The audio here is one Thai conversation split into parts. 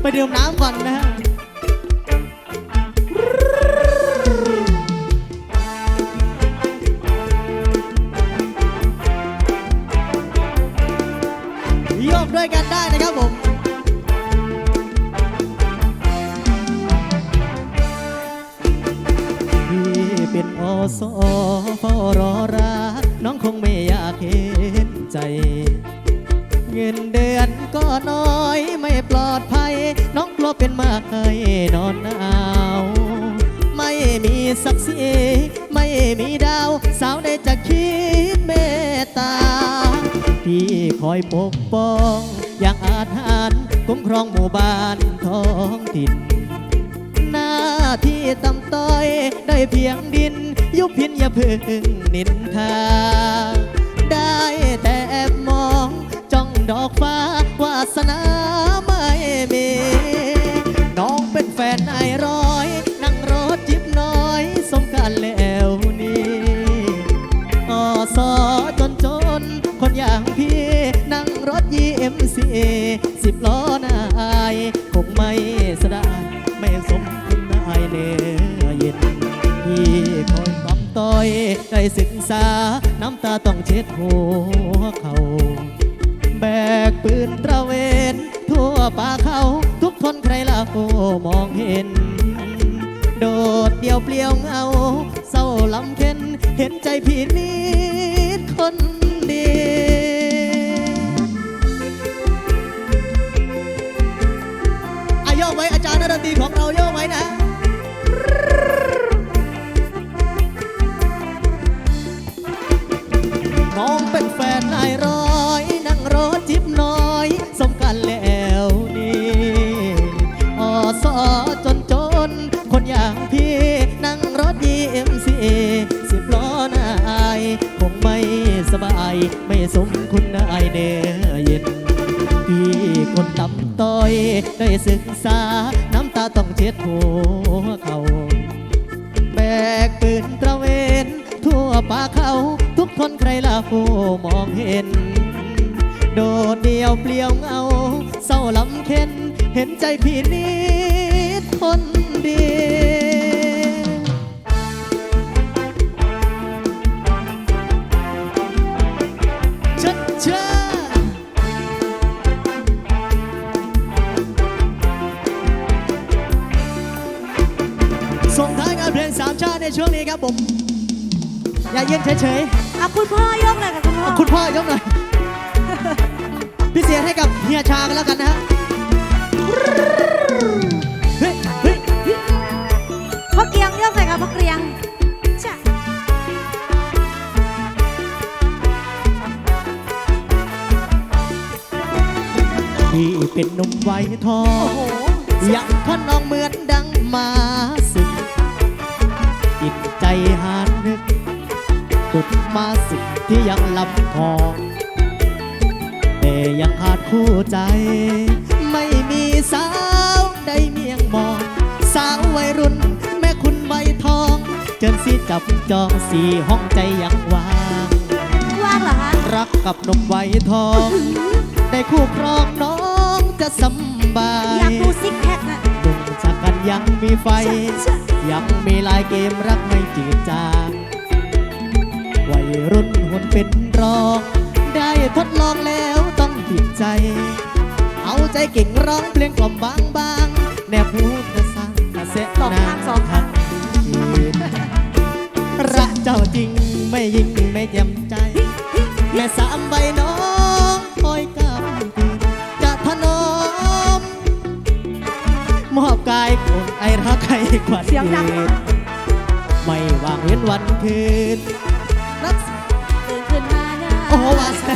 ไปดื่มน้ำก่อนนะฮะโยกด้วยกันได้นะครับผมพี่เป็นอสอเฝ้ารอรักน้องคงไม่อยากเห็นใจ เงินเดือนก็น้อยไม่ปลอดภัย น้องกลัวเป็นมากให้นอนหนาวไม่มีศักดิ์ศรีไม่มีดาว สาวได้จะคิดเมตตาพี่คอยปกป้อง อย่างอาถรรพ์คุ้มครองหมู่บ้านท้องถิ่น หน้าที่ตำต้อยได้เพียงดิน ยุบพินอย่าพึ่งนินทาได้แต่แอบมอง ดอกฟ้าวาสนาไม่มี น้องเป็นแฟนนายร้อย นั่งรถจิบน้อยสมกันแล้วนี่อสอจนจน คนอย่างพี่ นั่งรถยีเอ็มซีสิบล้อนายคงไม่สดานไม่สมคุณนายเนื้อเย็นพี่คอยปรับต้อยได้ศึกษา น้ำตาต้องเช็ดหัวเขา ป่าเขาทุกทนใครล่ามองเห็น โดดเดี่ยวเปลี่ยวเงาเศร้าลำเค็นเห็นใจพี่นิดคนดีอายกไว้อาจารย์นักดนตรีของเราโย คงไม่สบาย ไม่สมคุณนายเนื้อเย็นพี่คนต่ำต้อย ได้ศึกษา น้ำตาต้องเช็ดหัวเขาแบกปืนตระเวนทั่วป่าเขาทุกคนใครล่ะผู้มองเห็น โดดเดียวเปลี่ยวเหงาเศร้าลำเค็น เห็นใจพี่นิดคนเดีเในช่วงนี้ครับผม อย่ายืนเฉยเอาคุณพ่อยกเลยค่ะคุณพ่อ ๆ คุณพ่อยกหน่อย พิเศษให้กับเฮียชากันแล้วกันนะฮะเฮ้ยเฮ้ยเฮ้ยพ่อเกียงยกเลยค่ะพ่อเกียงจ้ะพี่เป็นหนุ่มไวยทอโอ้ง โห อยากทนน้องเหมือนดังมาสึก จิตใจหานึกตุดมาสิ่งที่ยังลำคองแต่ยังขาดคู่ใจ ไม่มีสาวใดเมียงมอง สาววัยรุ่น แม่คุณใบทอง เจิญสีจับจองสีห้องใจยังว่างว่างเหรอคะรักกับนมไวทอง ได้คู่ครองน้องจะสบายอยากดูซิกแพคอะดุงจาก ยังมีไฟ ยังมีลายเกมรักไม่จืดจางวัยรุ่นหุ่นเป็นรอง ได้ทดลองแล้วต้องติดใจ เอาใจเก่งร้องเพลงกล่อมบางบางๆแนบหูกระสังกระเสะสองทางสองทางรักเจ้าจริงไม่ยิงไม่แจ่มใจ แม่สามใบน้องคอยกำคืนจะถนอมมอบกาย ไอรักใครกว่าเสียงดังอื่นไม่ว่างเว้นวันคืนรักตื่นขึ้นมาหน้าโอ้โหว่าใส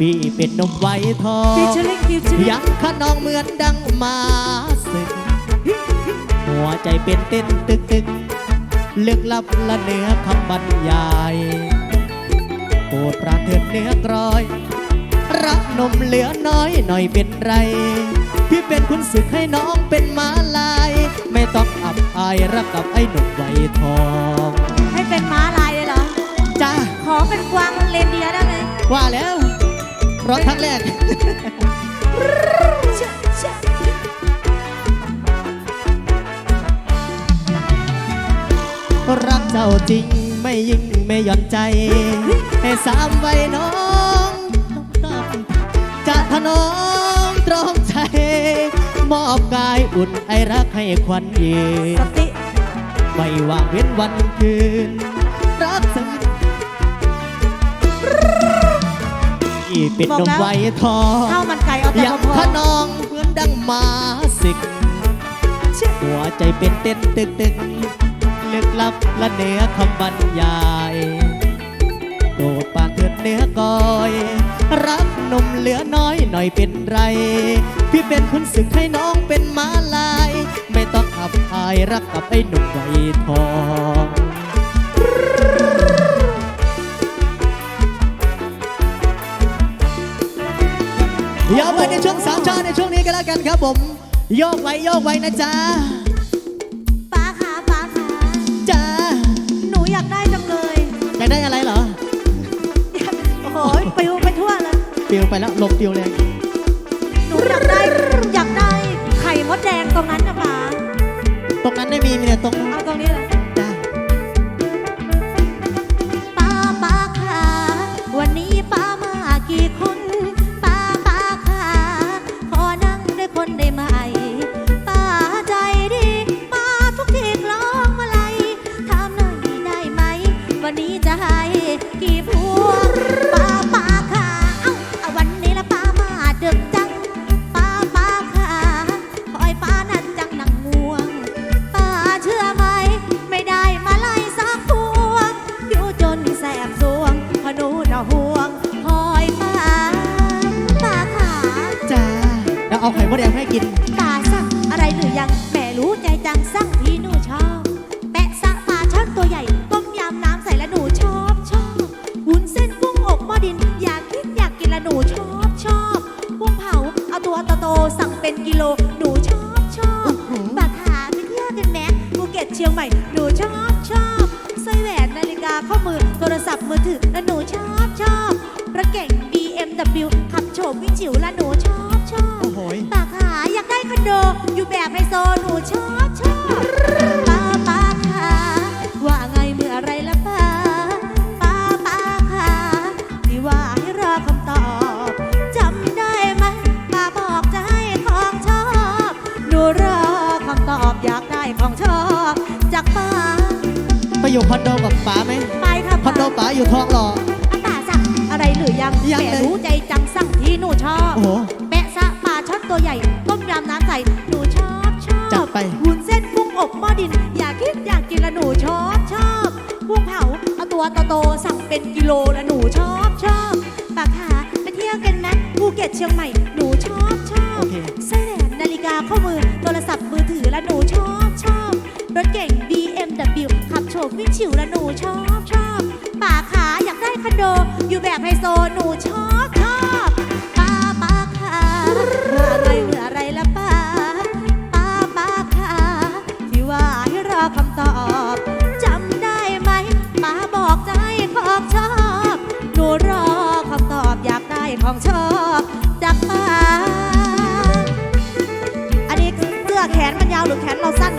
พี่เป็นนมไว้ทอฟิชงเชอร์ลิงฟิชเชอร์ลิงยังขนองเหมือนดังมาสึก หัวใจเป็นเต้นตึกตึกลึกลับละเนื้อคำบรรยายโปรดประเทิดเนื้อกรอย รักนมเหลือน้อยหน่อยเป็นไร พี่เป็นคุณศึกให้น้องเป็นมาลาย ไม่ต้องอับอายรักกับไอ้หนุ่มไวทอง ให้เป็นม้าลายเลยเหรอ จ้า ขอเป็นกวางเลนเดียร์ได้ไหมว่าแล้วร้องครั้แรกรักเจ้าจริงไม่ยิ่งไม่หย่อนใจ ให้สามไว้น้อง จะทะนอม มอบกายอุ่นไอรักให้ควันเย็นสติไม่ว่างเว้นวันคืน รักสักอีปิดนมไว้ทองข้าวมันไก่เอาแต่อยากพอขนองเหมือนดังหมาสิก หัวใจเป็นเต้นตึกตึกลึกลับและเหนือคำบรรยายโปรดปากเถิดเนื้อกอย รักหนมเหลือน้อยหน่อยเป็นไร พี่เป็นคุณศึกให้น้องเป็นม้าลาย ไม่ต้องอับอายรักกับไอ้หนุ่มไวยทองเดี๋ยวไปในช่วงสามชาติในช่วงนี้กันแล้วกันครับผมโยกไว้โยกไว้นะจ๊ะป้าขาป้าขาจ้าหนูอยากได้จังเลย อยากได้อะไร แล้วลมปิวเลยหนูอยากได้อยากได้ไข่มดแดงตรงนั้นนะป้าตรงนั้นไม่มีมีแต่ตรง เอาตรงนี้เลย เป็นกิโล หนูชอบชอบปากขาไปเที่ยวกันแม็กภูเก็ตเชียงใหม่ หนูชอบชอบสร้อยแหวนนาฬิกาข้อมือ โทรศัพท์มือถือและหนูชอบชอบรถเก่ง BMW ขับโฉบวิ่งจิ๋วและหนูชอบชอบโอ้โหยปากหาอยากได้คอนโด อยู่แบบไฮโซหนูชอบชอบ อนโดป๋าอยู่ทองหล่ออาตาสั่งอะไรหรือยังยังแม่เลยรู้ใจจังสั่งที่หนูชอบโอ้โหแปะซะปลาช่อนตัวใหญ่ ต้มยำน้ำใสหนูชอบชอบจัดไปวุ้นเส้นกุ้งอบหม้อดิน อยากคิดอยากกินละหนูชอบชอบกุ้งเผาเอาตัวโตๆสั่งเป็นกิโลละหนูชอบชอบปากขาไปเที่ยวกันไหมภูเก็ตเชียงใหม่ แขนเราสั้น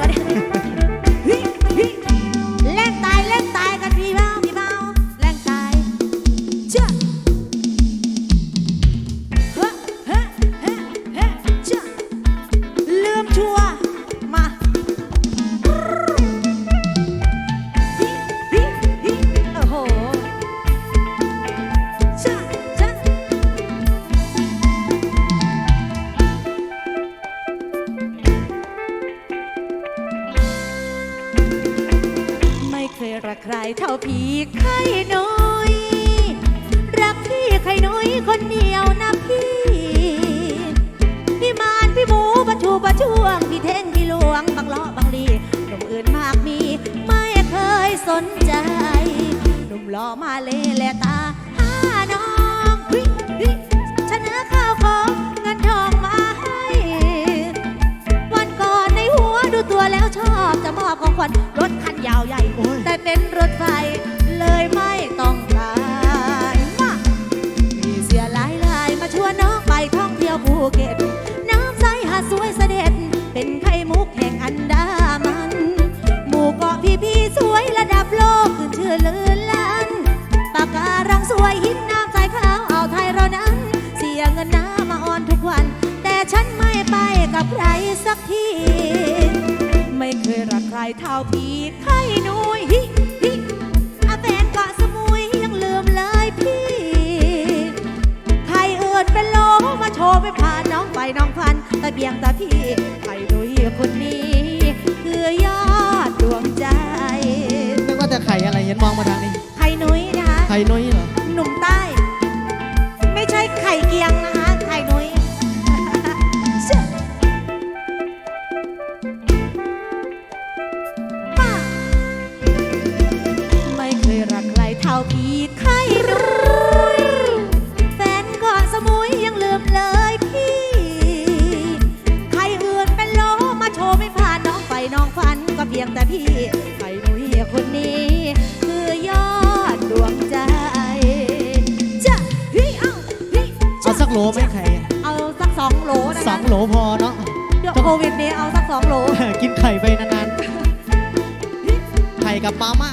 รักใครเท่าพี่ไข่น้อย รักพี่ไข่น้อยคนเดียวนะพี่ พี่มานพี่หมูประชูประช่วง พี่เท่งพี่หลวงบางล้อบางลีหนุ่มอื่นมากมี ไม่เคยสนใจ หนุ่มหล่อมาเลแลตา เป็นไข่มุกแห่งอันดามัน หมู่เกาะพี่พี่ๆสวยระดับโลกขึ้นชื่อลือลันปากการังสวยหินน้ำใสขาวอ่าวไทยเรานั้น เสียเงินน้ำมาออนทุกวัน แต่ฉันไม่ไปกับใครสักที ไม่เคยรักใครเท่าพี่ไข่นุย เห็นมองมาทางนี้ไข่นุ้ยนะคะไข่น้อยเหรอหนุ่ม โหลพอเนาะเดี๋ยวโควิดนี้เอาสักสองโหล กินไข่ไปนานๆ ไข่กับมาม่า